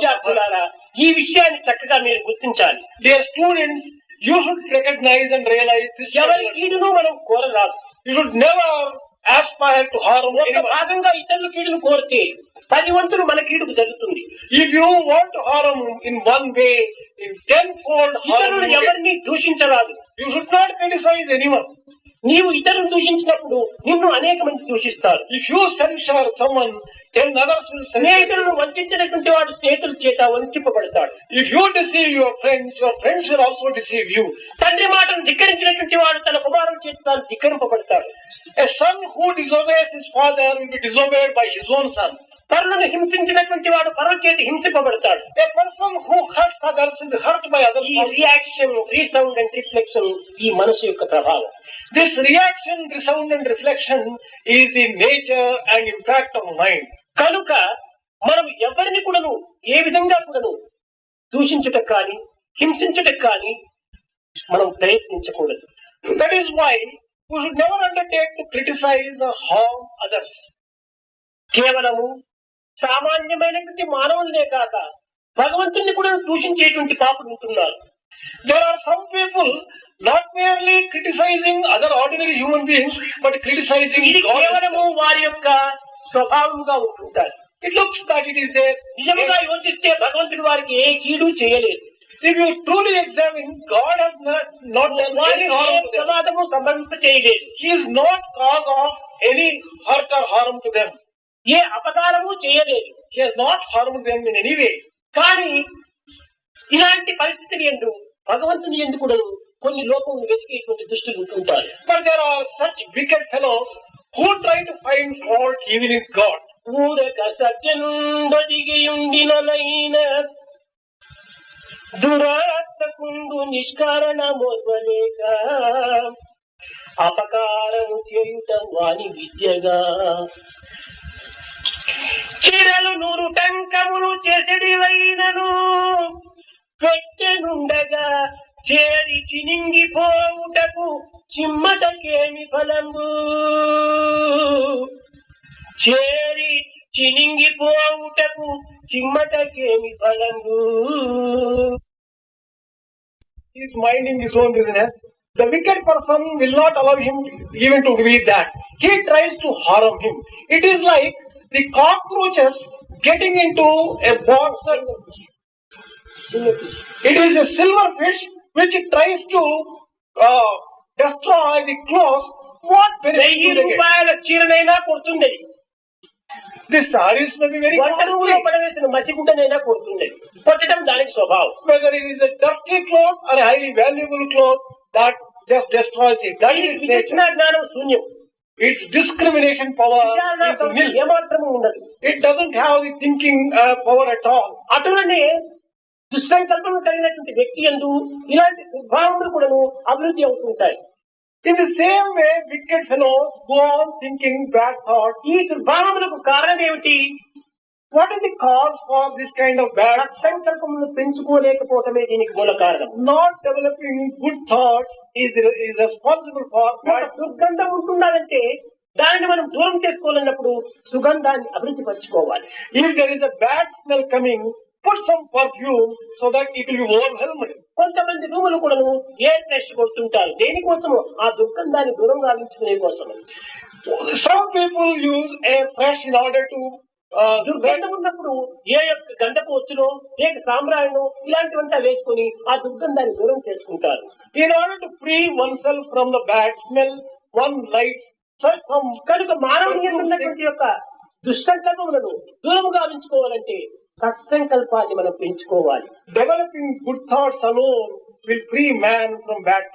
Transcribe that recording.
విద్యార్థులారా ఈ విషయాన్ని చక్కగా మీరు గుర్తించాలి. The students you should recognise and realise ఎవరికీడును మనం కోరరాదు. You should never aspire to harm భాగంగా ఇతరుల కీడును కోరితే పది వంతులు మన కీడుకు జరుగుతుంది. If you want in one way in ten ఎవరిని దూషించరాదు. You should not criticise anyone నీవు ఇతరులు దూషించినప్పుడు నిన్ను అనేక మంది దూషిస్తారు. ఇఫ్ యూ సెన్షర్ సమ్మన్ స్నేహితులను వంచినటువంటి వాడు స్నేహితుల చేత వంచిపబడతాడు if you deceive your friends your friends will also deceive you తండ్రి మాటను ధిక్కరించినటువంటి వాడు తన కుమారుల చేత ధిక్కరింపబడతాడు. A son who disobeys his father will be disobeyed by his son కర్ణుని హింసించినటువంటి వాడు పరవచేతి హింసిపబడతాడు. ఈ మనసు యొక్క ప్రభావం. This reaction resound and reflection ఈ the nature and impact of mind కనుక మనం ఎవరిని కూడాను ఏ విధంగా కూడాను దూషించట కానీ హింసించట కానీ మనం ప్రయత్నించకూడదు. That is why would never undertake to criticise harm others కేవలము సామాన్యమైన మానవులనే కాక భగవంతుని కూడా దూషించేటువంటి పాపలు ఉంటున్నారు. There are some people not merely criticising other ordinary human beings but criticising కేవలము వారి యొక్క స్వభావంగా ఉంటుంటారు. ఇట్ లుక్స్ నిజంగా యోచిస్తే భగవంతుడి వారికి ఏ కీడు చేయలేదు. If you truly examine God he's not ప్రమాదము సంబంధిత చేయలేదు he is not cause of any hurt or harm to them ఏ అపకారము చేయలేదు. He not not harmed them కానీ ఇలాంటి పరిస్థితులు ఎందు భగవంతుని ఎందుకు కూడా కొన్ని లోకం వెతికేటువంటి దృష్టిలు ఉంటుంటారు but there are such wicked fellows who try to find fault even in God ఊరక సత్యందొదిగియుండినలైన దురాత్మకుండు నిష్కారణ మొదలేక అపకారము చేయుట వాని విద్యగా చిరలు నూరు టంకములు చేసడివైనను పెట్టెనుండగా చేరి చినింగిపోవుటకు చిమ్మటకేమి ఫలంబు చేరి చినింగిపోవుటకు చిమ్మటకేమి ఫలంబు He is minding his own business. The wicked person will not allow him even to read that. He tries to harm him. It is like the cockroaches getting into a box. It is a silver fish which tries to uh, destroy the clothes. What? రూపాయల చీరనైనా కొడుతుంది The sarees may be very వంట రూములో. పడవేసిన మసిగుడ్డనైనా కొడుతుంది కొట్టడం దానికి స్వభావం Whether it is a dirty cloth or a highly valuable cloth, that just destroys it. That is nature. జ్ఞానం శూన్యం Its discrimination power విచారణ is శక్తి nil. ఏమాత్రము ఉండదు It doesn't have the thinking uh, power at all. అటువనే దుస్సంకల్పం కలిగినటువంటి వ్యక్తి ఎందు ఇలాంటి దుర్భావములు కూడాను అభివృద్ధి అవుతుంటాయి In the same way, wicked fellows go on thinking bad thoughts. ఈ దుర్భావములకు కారణం ఏమిటి What is the cause for this kind of bad? సంకల్పములు పెంచుకోలేకపోవటమే దీనికి మూల కారణం Not developing good thoughts responsible దుర్గంధం ఉంటుండాలంటే దానిని మనం దూరం చేసుకోవాలన్నప్పుడు సుగంధాన్ని అభివృద్ధి పరచుకోవాలి. If there is a smell coming put some perfume so that it will overwhelm కొంతమంది రూములు కూడా ఏ ట్రెస్ట్ కొడుతుంటారు. దేనికోసము ఆ దుర్గంధాన్ని దూరం రావించుకునే కోసం some people use a fresh in order to దుర్గంధం ఉన్నప్పుడు ఏ యొక్క గంధ దుస్తులు ఏక సామ్రాయం ఇలాంటివంతా వేసుకుని ఆ దుర్గం దాన్ని దూరం చేసుకుంటారు. In order to free oneself from the bad smell one light కనుక మానవుడి యొక్క దుస్సంకల్పములను దూరముగా ఉంచుకోవాలంటే సత్సంకల్పాన్ని మనం పెంచుకోవాలి. Developing good thoughts alone will free man from bad